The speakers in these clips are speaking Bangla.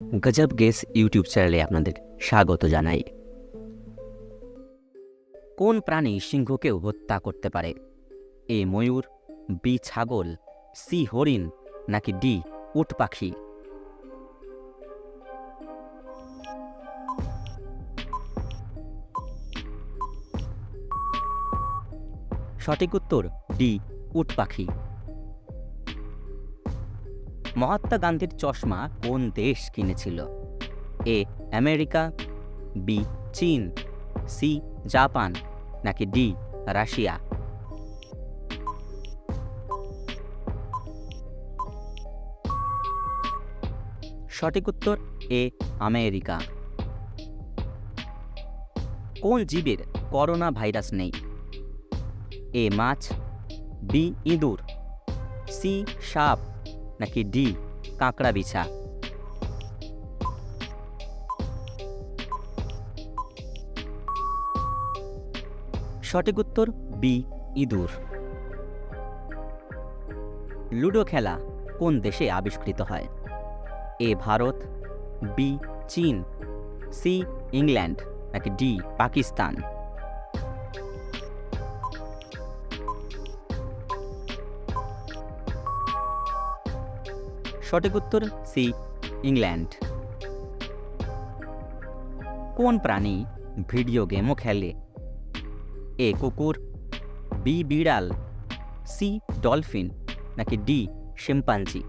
গজব গেস ইউটিউব চ্যানেলে আপনাদের স্বাগত জানাই। কোন প্রাণী সিংহকেও হত্যা করতে পারে? এ ময়ূর, বি ছাগল, সি হরিণ, নাকি ডি উট পাখি? সঠিক উত্তর, ডি উট পাখি। মহাত্মা গান্ধীর চশমা কোন দেশ কিনেছিল? এ, আমেরিকা, বি, চীন, সি, জাপান, নাকি ডি, রাশিয়া? সঠিক উত্তর, এ, আমেরিকা। কোন জীবের করোনা ভাইরাস নেই? এ, মাছ, বি, ইঁদুর, সি, সাপ নাকি ডি, কাঁকড়া বিছা? সঠিক উত্তর, বি, ইঁদুর। লুডো খেলা কোন দেশে আবিষ্কৃত হয়? এ, ভারত, বি, চীন, সি, ইংল্যান্ড, নাকি ডি, পাকিস্তান? সঠিক উত্তর সি, ইংল্যান্ড। কোন প্রাণী ভিডিও গেমও খেলে? এ, কুকুর, বি, বিড়াল, সি, ডলফিন, নাকি ডি, শিম্পাঞ্জি?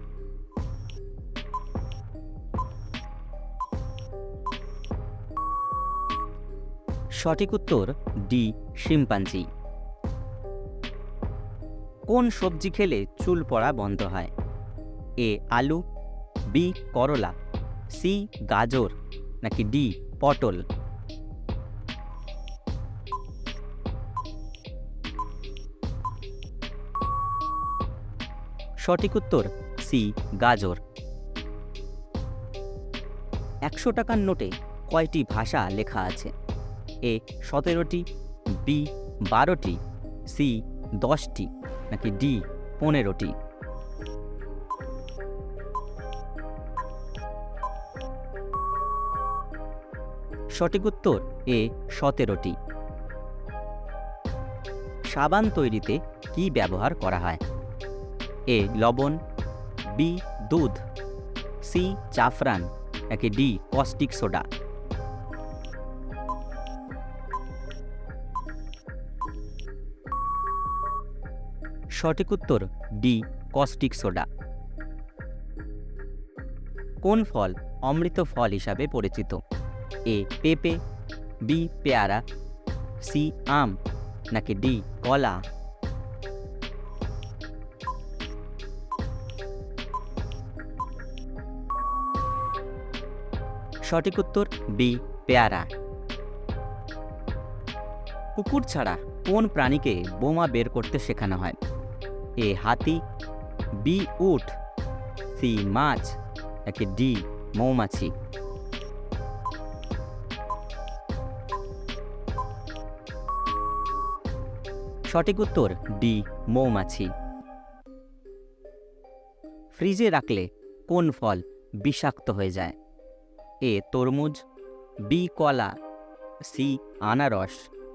সঠিক উত্তর ডি, শিম্পাঞ্জি। কোন সবজি খেলে চুল পড়া বন্ধ হয়? এ আলু বি করলা সি গাজর, নাকি ডি পটল? সঠিক উত্তর সি গাজর। একশো টাকার নোটে কয়টি ভাষা লেখা আছে? এ সতেরোটি বি বারোটি সি দশটি, নাকি ডি পনেরোটি? সঠিক উত্তর এ সতেরোটি। সাবান তৈরিতে কি ব্যবহার করা হয়? এ লবণ, বি দুধ, সি জাফরান, একে ডি কস্টিক সোডা। সঠিক উত্তর ডি কস্টিক সোডা। কোন ফল অমৃত ফল হিসাবে পরিচিত? এ পেঁপে বি পেয়ারা সি আম নাকি ডি কলা সঠিক উত্তর বি পেয়ারা কুকুর ছাড়া কোন প্রাণীকে বোমা বের করতে শেখানো হয়? এ হাতি বি উট সি মাছ, নাকি ডি মৌমাছি? সঠিক উত্তর ডি, মৌমাছি। ফ্রিজে রাখলে কোন ফল বিষাক্ত হয়ে যায়? এ, তরমুজ, বি, কলা, সি, আনারস,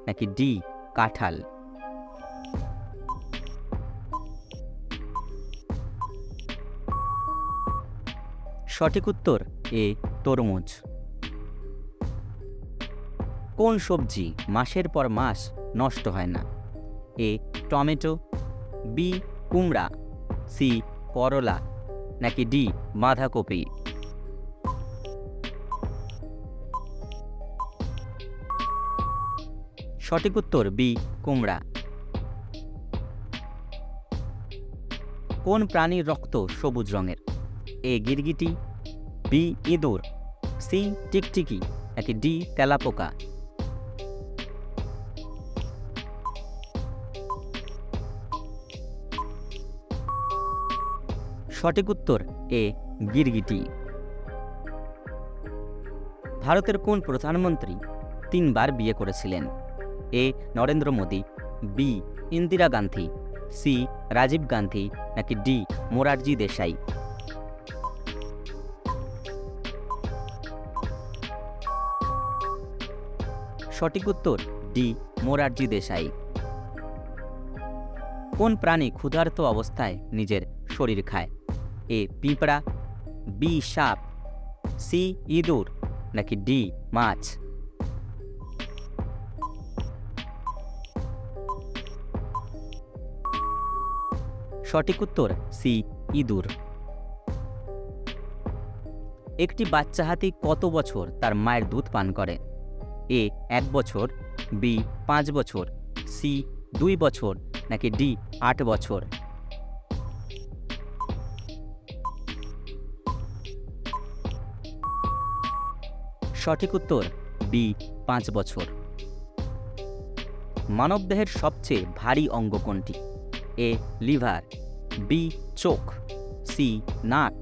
নাকি ডি, কাঁঠাল? সঠিক উত্তর এ, তরমুজ। কোন সবজি মাসের পর মাস নষ্ট হয় না? এ টমেটো, বি কুমড়া, সি করলা, নাকি ডি বাঁধাকপি? সঠিক উত্তর বি কুমড়া। কোন প্রাণীর রক্ত সবুজ রঙের? এ গিরগিটি, বি ইঁদুর, সি টিকটিকি, নাকি ডি তেলাপোকা? সঠিক উত্তর এ, গিরগিটি। ভারতের কোন প্রধানমন্ত্রী তিনবার বিয়ে করেছিলেন? A, Narendra Modi, B, Indira Gandhi, C, Rajiv Gandhi, নাকি ডি, মোরারজি দেশাই? সঠিক উত্তর, ডি, মোরারজি দেশাই। কোন প্রাণী ক্ষুধার্ত অবস্থায় নিজের শরীর খায়? এ পিঁপড়া, বি সাপ, সি ইঁদুর, নাকি ডি মাছ? সঠিক উত্তর, সি ইঁদুর। একটি বাচ্চা হাতি কত বছর তার মায়ের দুধ পান করে? এ এক বছর, বি পাঁচ বছর, সি দুই বছর, নাকি ডি আট বছর? সঠিক উত্তর বি পাঁচ বছর। মানবদেহের সবচেয়ে ভারী অঙ্গ কোনটি? এ লিভার বি চোখ সি নাক,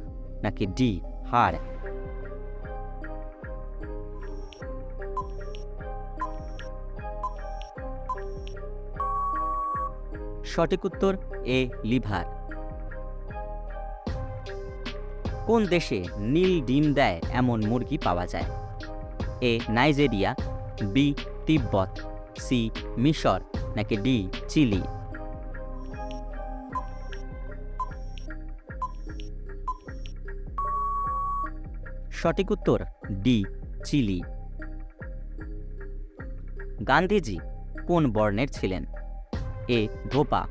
নাকি ডি হাড়? সঠিক উত্তর এ লিভার। কোন দেশে নীল ডিম দেয় এমন মুরগি পাওয়া যায়? A Nigeria, B Tibet, C মিশর, নাকি ডি চিলি? সঠিক উত্তর, ডি চিলি। গান্ধীজি কোন বর্ণের ছিলেন? এ ধোপা,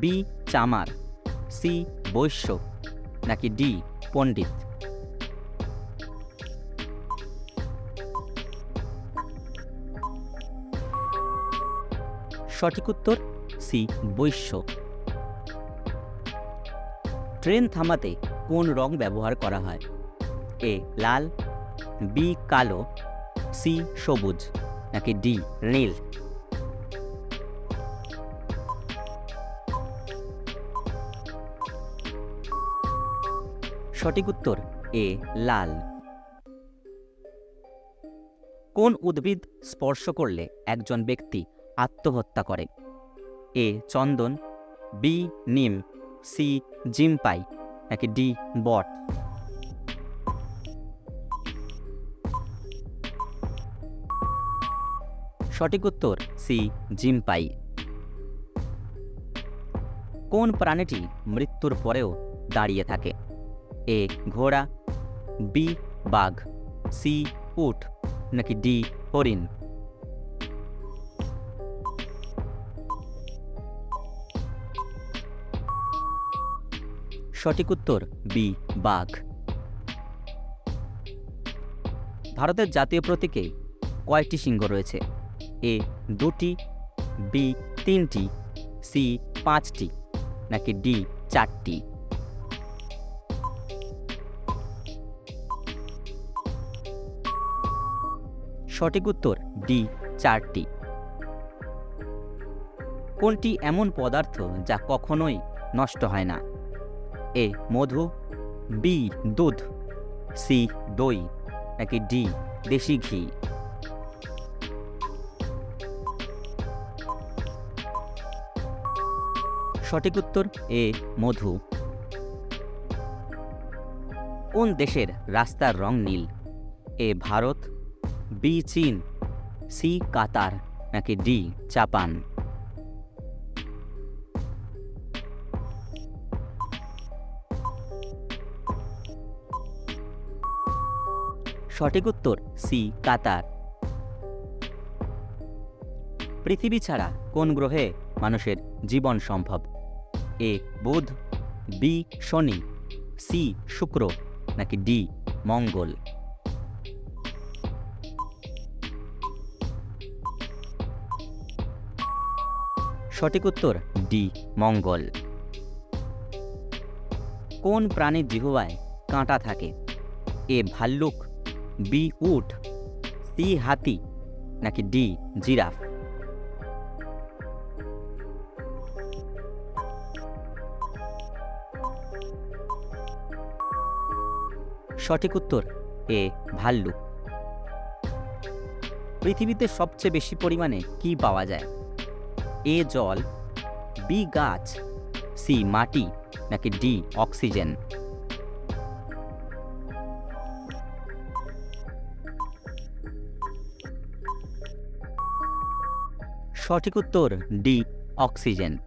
বি চামার, সি বৈশ্য, নাকি ডি পণ্ডিত? সঠিক উত্তর সি, বৈশ্য। ট্রেন থামাতে কোন রং ব্যবহার করা হয়? এ, লাল, বি, কালো, সি, সবুজ, নাকি ডি, নীল? সঠিক উত্তর এ, লাল। কোন উদ্ভিদ স্পর্শ করলে একজন ব্যক্তি আত্মহত্যা করে। এ চন্দন, বি নিম, সি জিমপাই নাকি ডি বট। সঠিক উত্তর, সি জিমপাই। কোন প্রাণীটি মৃত্যুর পরেও দাঁড়িয়ে থাকে? এ ঘোড়া, বি বাঘ, সি উট, নাকি ডি হরিণ? সঠিক উত্তর বি, বাঘ। ভারতের জাতীয় প্রতীকে কয়টি সিংহ রয়েছে। এ, দুটি, বি, তিনটি, সি, পাঁচটি, নাকি ডি, চারটি? সঠিক উত্তর ডি, চারটি। কোনটি এমন পদার্থ যা কখনোই নষ্ট হয় না? এ মধু বি দুধ সি দই নাকি ডি দেশি ঘি। সঠিক উত্তর এ মধু। কোন দেশের রাস্তার রং নীল? এ ভারত বি চীন সি কাতার নাকি ডি জাপান। সঠিক উত্তর সি, কাতার। পৃথিবী ছাড়া কোন গ্রহে মানুষের জীবন সম্ভব? এ, বুধ, বি, শনি, সি, শুক্র, নাকি ডি, মঙ্গল? সঠিক উত্তর ডি, মঙ্গল। কোন প্রাণীর জিহ্বায় কাঁটা থাকে? এ, ভাল্লুক বি উট, সি হাতি, নাকি ডি জিরাফ? সঠিক উত্তর, এ ভাল্লুক। পৃথিবীতে সবচেয়ে বেশি পরিমাণে কি পাওয়া যায়? এ জল, বি গাছ, সি মাটি, নাকি ডি অক্সিজেন? সঠিক উত্তর ডি, অক্সিজেন।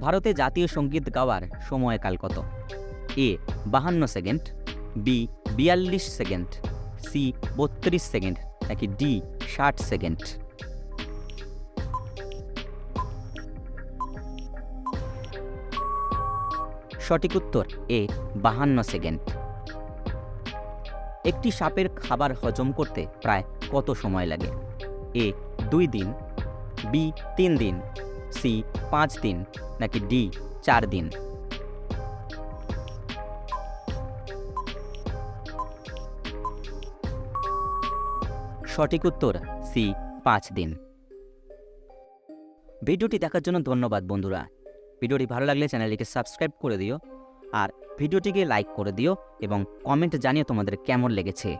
ভারতে জাতীয় সংগীত গাওয়ার সময়কাল কত? এ, বাহান্ন সেকেন্ড, বি, বিয়াল্লিশ সেকেন্ড, সি, বত্রিশ সেকেন্ড, নাকি ডি, ষাট সেকেন্ড? সঠিক উত্তর, এ, বাহান্ন সেকেন্ড। একটি সাপের খাবার হজম করতে প্রায় কত সময় লাগে? এ দুই দিন, বি তিন দিন, সি পাঁচ দিন, নাকি ডি চার দিন? সঠিক উত্তর, সি পাঁচ দিন। ভিডিওটি দেখার জন্য ধন্যবাদ বন্ধুরা। ভিডিওটি ভালো লাগলে চ্যানেলটিকে সাবস্ক্রাইব করে দিও, আর ভিডিওটিকে লাইক করে দিও এবং কমেন্ট জানিয়ে তোমাদের কেমন লেগেছে।